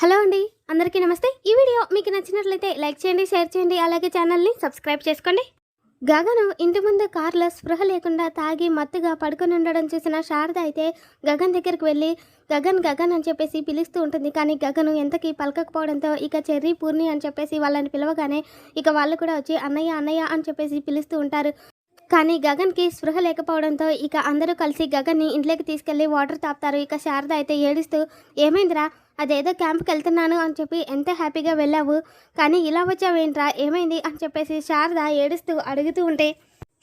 Hello అండి అందరికీ నమస్తే. ఈ వీడియో మీకు నచ్చినట్లయితే లైక్ చేయండి షేర్ చేయండి అలాగే ఛానల్ని సబ్స్క్రైబ్ చేసుకోండి. గగను ఇంటి ముందు కార్లో స్పృహ లేకుండా తాగి మత్తుగా పడుకుని ఉండడం చూసిన శారద అయితే గగన్ దగ్గరికి వెళ్ళి గగన్ గగన్ అని చెప్పేసి పిలుస్తూ ఉంటుంది. కానీ గగను ఎంతకీ పలకకపోవడంతో ఇక చెర్రీ పూర్ణి అని చెప్పేసి వాళ్ళని పిలవగానే ఇక వాళ్ళు కూడా వచ్చి అన్నయ్య అన్నయ్య అని చెప్పేసి పిలుస్తూ ఉంటారు. కానీ గగన్కి స్పృహ లేకపోవడంతో ఇక అందరూ కలిసి గగన్ని ఇంట్లోకి తీసుకెళ్ళి వాటర్ తాపుతారు. ఇక శారద అయితే ఏడుస్తూ ఏమైందిరా? అదేదో క్యాంప్కి వెళ్తున్నాను అని చెప్పి ఎంత హ్యాపీగా వెళ్ళావు? కానీ ఇలా వచ్చావేంట్రా? ఏమైంది? అని చెప్పేసి శారద ఏడుస్తూ అడుగుతూ ఉంటే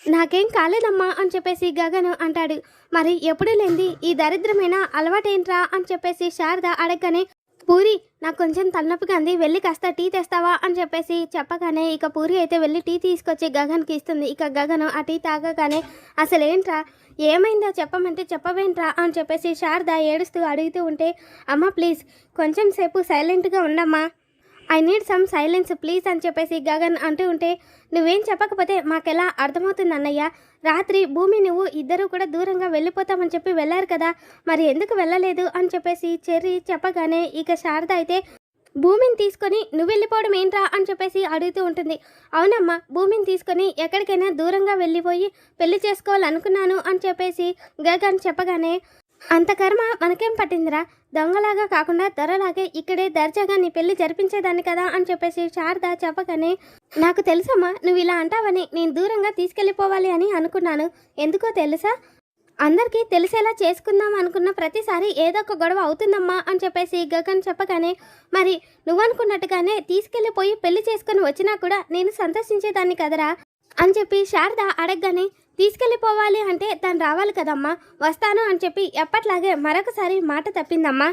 నాకేం కాలేదమ్మా అని చెప్పేసి గగను అంటాడు. మరి ఎప్పుడు లేంది ఈ దరిద్రమైన అలవాటేంట్రా? అని చెప్పేసి శారద అడగగానే పూరి నాకు కొంచెం తలనొప్పిగా ఉంది వెళ్ళి కాస్త టీ తెస్తావా అని చెప్పేసి చెప్పగానే ఇక పూరి అయితే వెళ్ళి టీ తీసుకొచ్చి గగన్కి ఇస్తుంది. ఇక గగను ఆ టీ తాగగానే అసలు ఏంట్రా ఏమైందో చెప్పమంటే చెప్పవేంట్రా అని చెప్పేసి శారద ఏడుస్తూ అడుగుతూ ఉంటే అమ్మ ప్లీజ్ కొంచెం సేపు సైలెంట్గా ఉండమ్మా I need some silence please అని చెప్పేసి గగన్ అంటూ ఉంటే నువ్వేం చెప్పకపోతే మాకెలా అర్థమవుతుంది అన్నయ్య? రాత్రి భూమి నువ్వు ఇద్దరూ కూడా దూరంగా వెళ్ళిపోతామని చెప్పి వెళ్ళారు కదా మరి ఎందుకు వెళ్ళలేదు? అని చెప్పేసి చెర్రి చెప్పగానే ఇక శారద అయితే భూమిని తీసుకొని నువ్వు వెళ్ళిపోవడం ఏంట్రా? అని చెప్పేసి అడుగుతూ ఉంటుంది. అవునమ్మా భూమిని తీసుకొని ఎక్కడికైనా దూరంగా వెళ్ళిపోయి పెళ్ళి చేసుకోవాలనుకున్నాను అని చెప్పేసి గగన్ చెప్పగానే అంత కర్మ మనకేం పట్టిందిరా? దొంగలాగా కాకుండా దొరలాగే ఇక్కడే దర్జాగా నీ పెళ్ళి జరిపించేదాన్ని కదా అని చెప్పేసి శారద చెప్పగానే నాకు తెలుసమ్మా నువ్వు ఇలా అంటావని నేను దూరంగా తీసుకెళ్ళిపోవాలి అని అనుకున్నాను. ఎందుకో తెలుసా? అందరికీ తెలిసేలా చేసుకుందాం అనుకున్న ప్రతిసారి ఏదో ఒక గొడవ అవుతుందమ్మా అని చెప్పేసి గగన్ చెప్పగానే మరి నువ్వనుకున్నట్టుగానే తీసుకెళ్ళిపోయి పెళ్ళి చేసుకొని వచ్చినా కూడా నేను సంతోషించేదాన్ని కదరా అని చెప్పి శారద అడగగానే తీసుకెళ్ళిపోవాలి అంటే తను రావాలి కదమ్మా వస్తాను అని చెప్పి ఎప్పట్లాగే మరొకసారి మాట తప్పిందమ్మా.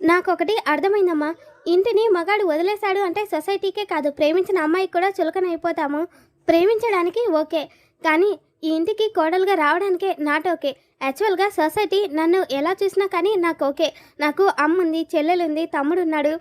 నాకొకటి అర్థమైందమ్మా ఇంటిని మగాడు వదిలేశాడు అంటే సొసైటీకే కాదు ప్రేమించిన అమ్మాయికి కూడా చులకనైపోతాము. ప్రేమించడానికి ఓకే కానీ ఈ ఇంటికి కోడలుగా రావడానికే నాట్ ఓకే. యాక్చువల్గా సొసైటీ నన్ను ఎలా చూసినా కానీ నాకు ఓకే. నాకు అమ్మ ఉంది చెల్లెలుంది తమ్ముడున్నాడు.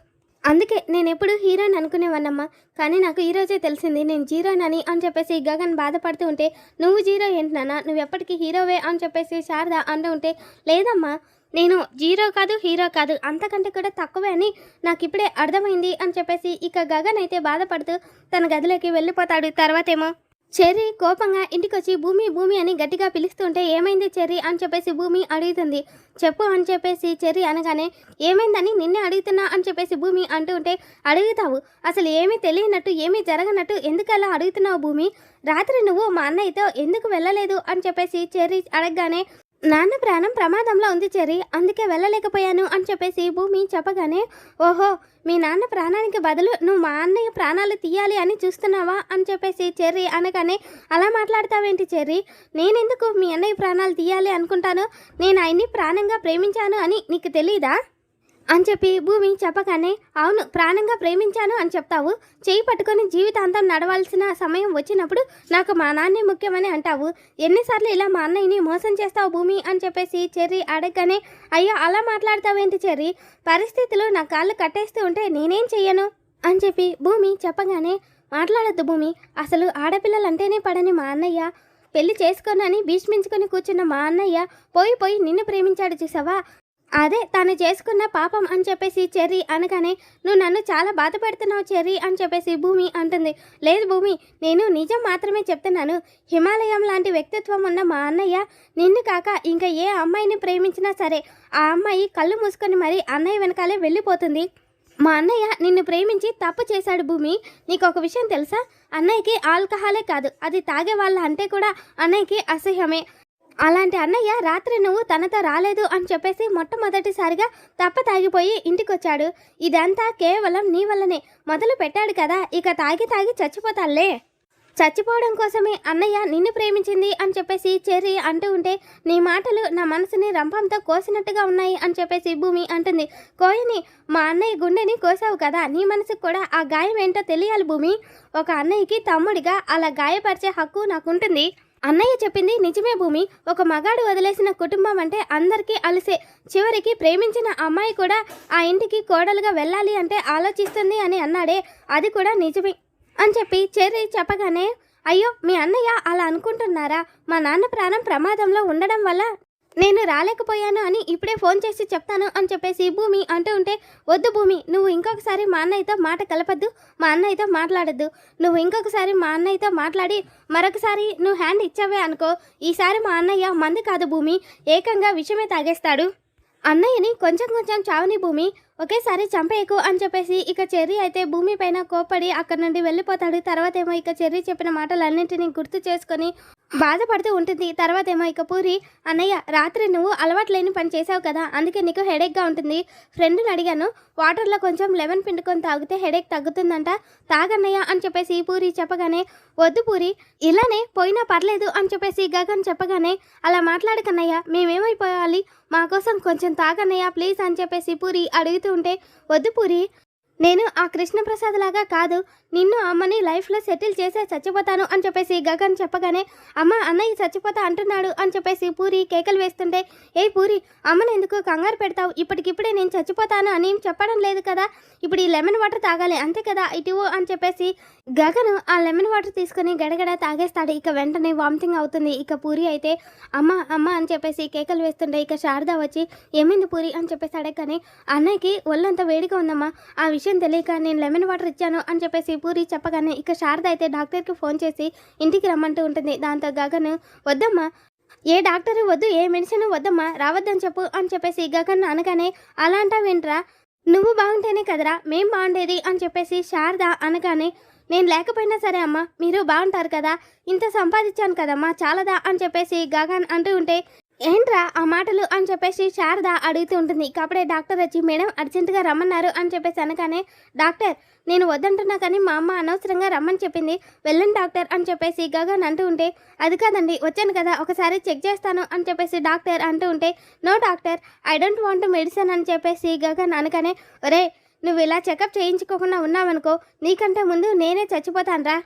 అందుకే నేను ఎప్పుడు హీరోయిన్ అనుకునేవాన్నమ్మా. కానీ నాకు ఈరోజే తెలిసింది నేను జీరోయిన్ అని అని చెప్పేసి గగన్ బాధపడుతూ ఉంటే నువ్వు జీరో ఏంటి నాన్న? నువ్వు ఎప్పటికీ హీరోవే? అని చెప్పేసి శారద అంటూ ఉంటే లేదమ్మా నేను జీరో కాదు హీరో కాదు. అంతకంటే కూడా తక్కువే అని నాకు ఇప్పుడే అర్థమైంది అని చెప్పేసి ఇక గగన్ అయితే బాధపడుతూ తన గదిలోకి వెళ్ళిపోతాడు. తర్వాతేమో చెర్రీ కోపంగా ఇంటికొచ్చి భూమి భూమి అని గట్టిగా పిలుస్తుంటే ఏమైంది చెర్రీ? అని చెప్పేసి భూమి అడుగుతుంది. చెప్పు అని చెప్పేసి చెర్రీ అనగానే ఏమైందని నిన్నే అడుగుతున్నా అని చెప్పేసి భూమి అంటూ ఉంటే అడుగుతావు. అసలు ఏమీ తెలియనట్టు ఏమీ జరగనట్టు ఎందుకు అలా అడుగుతున్నావు భూమి? రాత్రి నువ్వు మా అన్నయ్యతో ఎందుకు వెళ్ళలేదు? అని చెప్పేసి చెర్రీ అడగగానే నాన్న ప్రాణం ప్రమాదంలో ఉంది చెర్రీ అందుకే వెళ్ళలేకపోయాను అని చెప్పేసి భూమి చెప్పగానే ఓహో మీ నాన్న ప్రాణానికి బదులు నువ్వు మా అన్నయ్య ప్రాణాలు తీయాలి అని చూస్తున్నావా అని చెప్పేసి చెర్రీ అనగానే అలా మాట్లాడతావేంటి చెర్రీ? నేనెందుకు మీ అన్నయ్య ప్రాణాలు తీయాలి అనుకుంటాను? నేను ఆయన్ని ప్రాణంగా ప్రేమించాను అని నీకు తెలీదా? అని చెప్పి భూమి చెప్పగానే అవును ప్రాణంగా ప్రేమించాను అని చెప్తావు. చేయి పట్టుకొని జీవితాంతం నడవాల్సిన సమయం వచ్చినప్పుడు నాకు మా నాన్నే ముఖ్యమని అంటావు. ఎన్నిసార్లు ఇలా మా అన్నయ్యని మోసం చేస్తావు భూమి అని చెప్పేసి చెర్రీ అడగగానే అయ్యో అలా మాట్లాడతావేంటి చెర్రీ? పరిస్థితులు నా కాళ్ళు కట్టేస్తూ ఉంటే నేనేం చెయ్యను? అని చెప్పి భూమి చెప్పగానే మాట్లాడద్దు భూమి. అసలు ఆడపిల్లలంటేనే పడని మా అన్నయ్య. పెళ్ళి చేసుకోనని భీష్మించుకొని కూర్చున్న మా అన్నయ్య పోయి పోయి నిన్ను ప్రేమించాడు చూసావా? అదే తను చేసుకున్న పాపం అని చెప్పేసి చెర్రీ అనగానే నువ్వు నన్ను చాలా బాధ పెడుతున్నావు చెర్రీ అని చెప్పేసి భూమి అంటుంది. లేదు భూమి నేను నిజం మాత్రమే చెప్తున్నాను. హిమాలయం లాంటి వ్యక్తిత్వం ఉన్న మా అన్నయ్య నిన్ను కాక ఇంకా ఏ అమ్మాయిని ప్రేమించినా సరే ఆ అమ్మాయి కళ్ళు మూసుకొని మరీ అన్నయ్య వెనకాలే వెళ్ళిపోతుంది. మా అన్నయ్య నిన్ను ప్రేమించి తప్పు చేశాడు భూమి. నీకు ఒక విషయం తెలుసా? అన్నయ్యకి ఆల్కహాలే కాదు అది తాగే వాళ్ళ అంటే కూడా అన్నయ్యకి అసహ్యమే. అలాంటి అన్నయ్య రాత్రి నువ్వు తనతో రాలేదు అని చెప్పేసి మొట్టమొదటిసారిగా తప్ప తాగిపోయి ఇంటికొచ్చాడు. ఇదంతా కేవలం నీ వల్లనే. మొదలు పెట్టాడు కదా ఇక తాగి తాగి చచ్చిపోతాలే చచ్చిపోవడం కోసమే అన్నయ్య నిన్ను ప్రేమించింది అని చెప్పేసి చెర్రి అంటూ ఉంటే నీ మాటలు నా మనసుని రంపంతో కోసినట్టుగా ఉన్నాయి అని చెప్పేసి భూమి అంటుంది. కోయని మా అన్నయ్య గుండెని కోసావు కదా నీ మనసుకు కూడా ఆ గాయం ఏంటో తెలియాలి భూమి. ఒక అన్నయ్యకి తమ్ముడిగా అలా గాయపరిచే హక్కు నాకుంటుంది. అన్నయ్య చెప్పింది నిజమే భూమి. ఒక మగాడు వదిలేసిన కుటుంబం అంటే అందరికీ అలసే. చివరికి ప్రేమించిన అమ్మాయి కూడా ఆ ఇంటికి కోడలుగా వెళ్ళాలి అంటే ఆలోచిస్తుంది అని అన్నాడే. అది కూడా నిజమే అని చెప్పి చెర్రి చెప్పగానే అయ్యో మీ అన్నయ్య అలా అనుకుంటున్నారా? మా నాన్న ప్రాణం ప్రమాదంలో ఉండడం వల్ల నేను రాలేకపోయాను అని ఇప్పుడే ఫోన్ చేసి చెప్తాను అని చెప్పేసి భూమి అంటూ ఉంటే వద్దు భూమి నువ్వు ఇంకొకసారి మా అన్నయ్యతో మాట కలపద్దు మా అన్నయ్యతో మాట్లాడద్దు. నువ్వు ఇంకొకసారి మా అన్నయ్యతో మాట్లాడి మరొకసారి నువ్వు హ్యాండ్ ఇచ్చావే అనుకో. ఈసారి మా అన్నయ్య మంది కాదు భూమి ఏకంగా విషమే తాగేస్తాడు. అన్నయ్యని కొంచెం కొంచెం చావని భూమి ఒకేసారి చంపేయకు అని చెప్పేసి ఇక చెర్రీ అయితే భూమి పైన కోపడి అక్కడ నుండి వెళ్ళిపోతాడు. తర్వాత ఏమో ఇక చెర్రీ చెప్పిన మాటలన్నింటినీ గుర్తు చేసుకొని బాధపడుతూ ఉంటుంది. తర్వాత ఏమో ఇక పూరి అన్నయ్య రాత్రి నువ్వు అలవాటు లేని పని చేసావు కదా అందుకే నీకు హెడేక్గా ఉంటుంది. ఫ్రెండ్ని అడిగాను వాటర్లో కొంచెం లెమన్ పిండుకొని తాగితే హెడేక్ తగ్గుతుందంట తాగన్నయ్య అని చెప్పేసి పూరి చెప్పగానే వద్దు పూరి ఇలానే పోయినా పర్లేదు అని చెప్పేసి గగన్ చెప్పగానే అలా మాట్లాడకన్నయ్య మేమేమైపోవాలి? మా కోసం కొంచెం తాగన్నయ్య ప్లీజ్ అని చెప్పేసి పూరి అడుగుతూ ఉంటే వద్దు పూరి నేను ఆ కృష్ణప్రసాద్ లాగా కాదు నిన్ను అమ్మని లైఫ్లో సెటిల్ చేసే చచ్చిపోతాను అని చెప్పేసి గగన్ చెప్పగానే అమ్మ అన్నయ్య చచ్చిపోతా అంటున్నాడు అని చెప్పేసి పూరి కేకలు వేస్తుంటే ఏ పూరి అమ్మని ఎందుకు కంగారు పెడతావు? ఇప్పటికిప్పుడే నేను చచ్చిపోతాను అని చెప్పడం లేదు కదా. ఇప్పుడు ఈ లెమన్ వాటర్ తాగాలి అంతే కదా ఇటు అని చెప్పేసి గగను ఆ లెమన్ వాటర్ తీసుకొని గడగడ తాగేస్తాడు. ఇక వెంటనే వామిటింగ్ అవుతుంది. ఇక పూరి అయితే అమ్మ అమ్మ అని చెప్పేసి కేకలు వేస్తుంటే ఇక శారద వచ్చి ఏమైంది పూరి? అని చెప్పేసి అడగగానే అన్నయ్యకి ఒళ్ళంతా వేడిగా ఉందమ్మా. ఆ విషయం తెలియక నేను లెమన్ వాటర్ ఇచ్చాను అని చెప్పేసి పూరి చెప్పగానే ఇక శారద అయితే డాక్టర్కి ఫోన్ చేసి ఇంటికి రమ్మంటూ ఉంటుంది. దాంతో గగన్ వద్దమ్మా ఏ డాక్టర్ వద్దు ఏ మెడిసిన్ వద్దమ్మా రావద్దని చెప్పు అని చెప్పేసి గగన్ అనగానే అలా అంటావేంట్రా? నువ్వు బాగుంటేనే కదరా మేం బాగుండేది అని చెప్పేసి శారద అనగానే నేను లేకపోయినా సరే అమ్మా మీరు బాగుంటారు కదా ఇంత సంపాదించాను కదమ్మా చాలదా అని చెప్పేసి గగన్ అంటూ ఉంటే ఏంట్రా ఆ మాటలు అని చెప్పేసి శారద అడుగుతూ ఉంటుంది. కాబట్టి డాక్టర్ వచ్చి మేడం అర్జెంటుగా రమ్మన్నారు అని చెప్పేసి అనగానే డాక్టర్ నేను వద్దంటున్నా కానీ మా అమ్మ అనవసరంగా రమ్మని చెప్పింది. వెళ్ళండి డాక్టర్ అని చెప్పేసి గగన్ అంటూ ఉంటే అది కాదండి వచ్చాను కదా ఒకసారి చెక్ చేస్తాను అని చెప్పేసి డాక్టర్ అంటూ ఉంటే no doctor I don't want medicine అని చెప్పేసి గగన్ అనగానే ఒరే నువ్వు ఇలా చెకప్ చేయించుకోకుండా ఉన్నావనుకో నీకంటే ముందు నేనే చచ్చిపోతానురా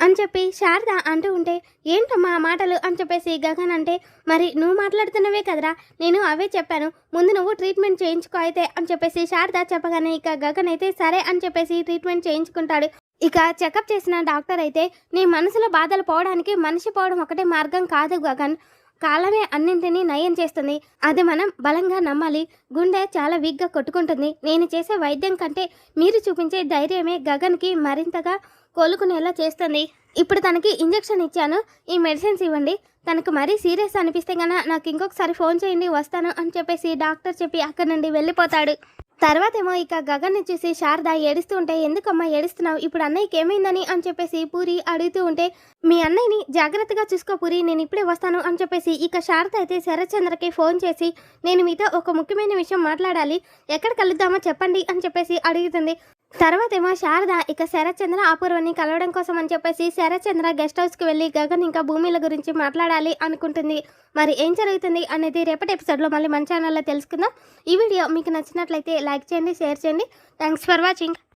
అని చెప్పి శారద అంటూ ఉంటే ఏంటమ్మా మాటలు? అని చెప్పేసి గగన్ అంటే మరి నువ్వు మాట్లాడుతున్నవే కదరా నేను అవే చెప్పాను. ముందు నువ్వు ట్రీట్మెంట్ చేయించుకో అయితే అని చెప్పేసి శారద చెప్పగానే ఇక గగన్ అయితే సరే అని చెప్పేసి ట్రీట్మెంట్ చేయించుకుంటాడు. ఇక చెకప్ చేసిన డాక్టర్ అయితే నీ మనసులో బాధలు పోవడానికి మనిషి పోవడం ఒకటే మార్గం కాదు గగన్. కాలమే అన్నింటినీ నయం చేస్తుంది. అది మనం బలంగా నమ్మాలి. గుండె చాలా వీక్గా కొట్టుకుంటుంది. నేను చేసే వైద్యం కంటే మీరు చూపించే ధైర్యమే గగన్కి మరింతగా కోలుకునేలా చేస్తుంది. ఇప్పుడు తనకి ఇంజెక్షన్ ఇచ్చాను. ఈ మెడిసిన్స్ ఇవ్వండి. తనకు మరీ సీరియస్ అనిపిస్తే గన నాకు ఇంకొకసారి ఫోన్ చేయండి వస్తాను అని చెప్పేసి డాక్టర్ చెప్పి అక్కడి నుండి వెళ్ళిపోతాడు. తర్వాత ఏమో ఇక గగన్ని చూసి శారద ఏడుస్తూ ఉంటే ఎందుకమ్మా ఏడుస్తున్నావు? ఇప్పుడు అన్నయ్యకి ఏమైందని? అని చెప్పేసి పూరి అడుగుతూ ఉంటే మీ అన్నయ్యని జాగ్రత్తగా చూసుకో పూరి నేను ఇప్పుడే వస్తాను అని చెప్పేసి ఇక శారద అయితే శరత్చంద్రకి ఫోన్ చేసి నేను మీతో ఒక ముఖ్యమైన విషయం మాట్లాడాలి. ఎక్కడ కలుద్దామో చెప్పండి అని చెప్పేసి అడుగుతుంది. తర్వాత ఏమో శారద ఇక శరత్చంద్ర అపూర్వని కలవడం కోసం అని చెప్పేసి శరత్చంద్ర గెస్ట్ హౌస్కి వెళ్ళి గగన్ ఇంకా భూమిల గురించి మాట్లాడాలి అనుకుంటుంది. మరి ఏం జరుగుతుంది అనేది రేపటి ఎపిసోడ్లో మళ్ళీ మన ఛానల్లో తెలుసుకుందాం. ఈ వీడియో మీకు నచ్చినట్లయితే లైక్ చేయండి షేర్ చేయండి. Thanks for watching.